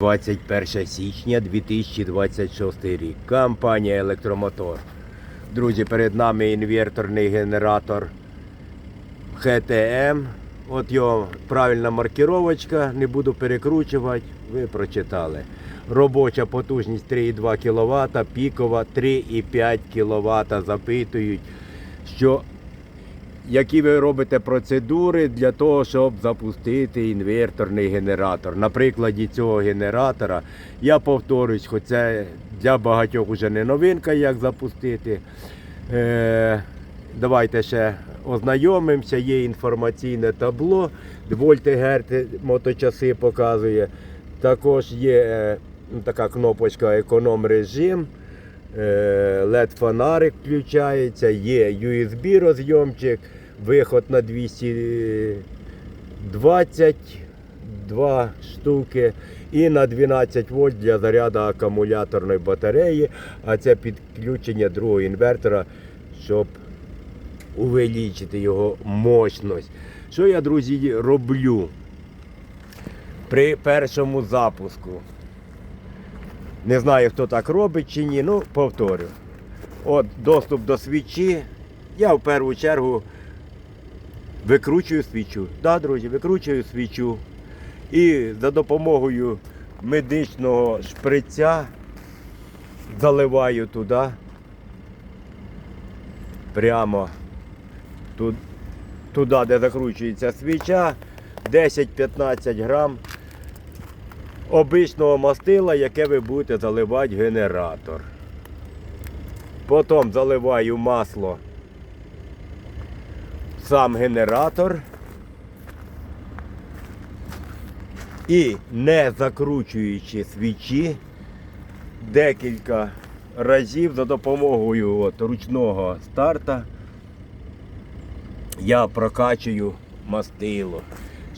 21 січня 2026 рік. Компанія Електромотор. Друзі, перед нами інверторний генератор ХТМ. От його правильна маркіровочка, не буду перекручувати, ви прочитали. Робоча потужність 3,2 кВт, пікова 3,5 кВт. Запитують, що які ви робите процедури для того, щоб запустити інверторний генератор. На прикладі цього генератора я повторюсь, хоч це для багатьох уже не новинка, як запустити. Е, давайте ще ознайомимося. Є інформаційне табло, вольти герти моточаси показує. Також є е, ну, така кнопочка економ режим. LED фонарик включається, є USB розйомчик, виход на 222 штуки і на 12 вольт для заряду акумуляторної батареї, а це підключення другого інвертора, щоб увеличити його мощність. Що я, друзі, роблю при першому запуску? Не знаю, хто так робить чи ні, ну повторю. От доступ до свічі. Я в першу чергу викручую свічу. Да, друзі, викручую свічу. І за допомогою медичного шприця заливаю туди. Прямо туди, де закручується свіча, 10-15 грам обичного мастила, яке ви будете заливати генератор. Потім заливаю масло в сам генератор. І не закручуючи свічі, декілька разів за допомогою от, ручного старта я прокачую мастило,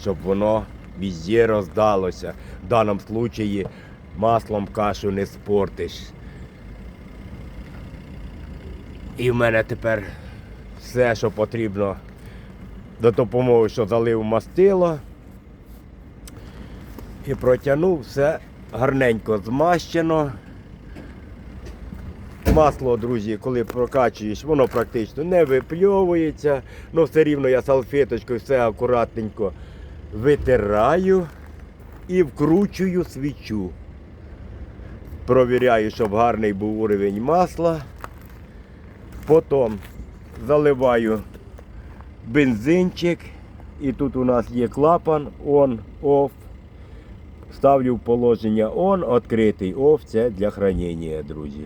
щоб воно везде роздалося. В даному випадку маслом кашу не спортиш. І в мене тепер все, що потрібно до допомоги, що залив мастило. І протягнув все гарненько змащено. Масло, друзі, коли прокачуєш, воно практично не випльовується. Ну все рівно я салфеточкою все акуратненько витираю і вкручую свічу. Провіряю, щоб гарний був уровень масла. Потім заливаю бензинчик. І тут у нас є клапан on, off. Ставлю в положення on, відкритий off, це для хранення, друзі.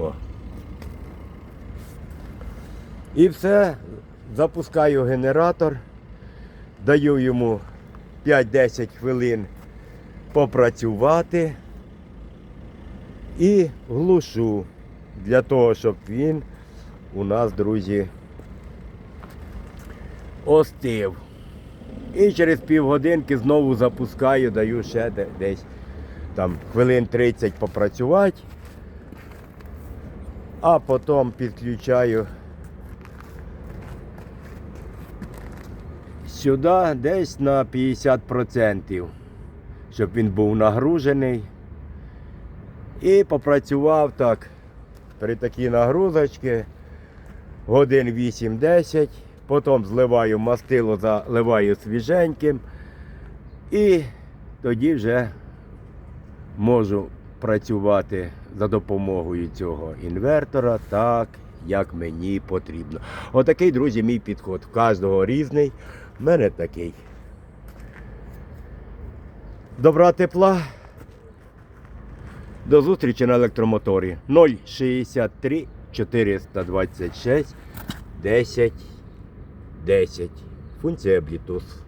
О. І все, запускаю генератор, даю йому 5-10 хвилин попрацювати і глушу для того, щоб він у нас, друзі, остив. І через півгодинки знову запускаю, даю ще десь там хвилин 30 попрацювати, а потім підключаю сюди десь на 50%, щоб він був нагружений. І попрацював так при такій нагрузочці годин 8-10, потім зливаю мастило, заливаю свіженьким і тоді вже можу працювати за допомогою цього інвертора так, як мені потрібно. Отакий, друзі, мій підход. В кожного різний. В мене такий. Добра тепла. До зустрічі на електромоторі 063 426 10 10. Функція Bluetooth.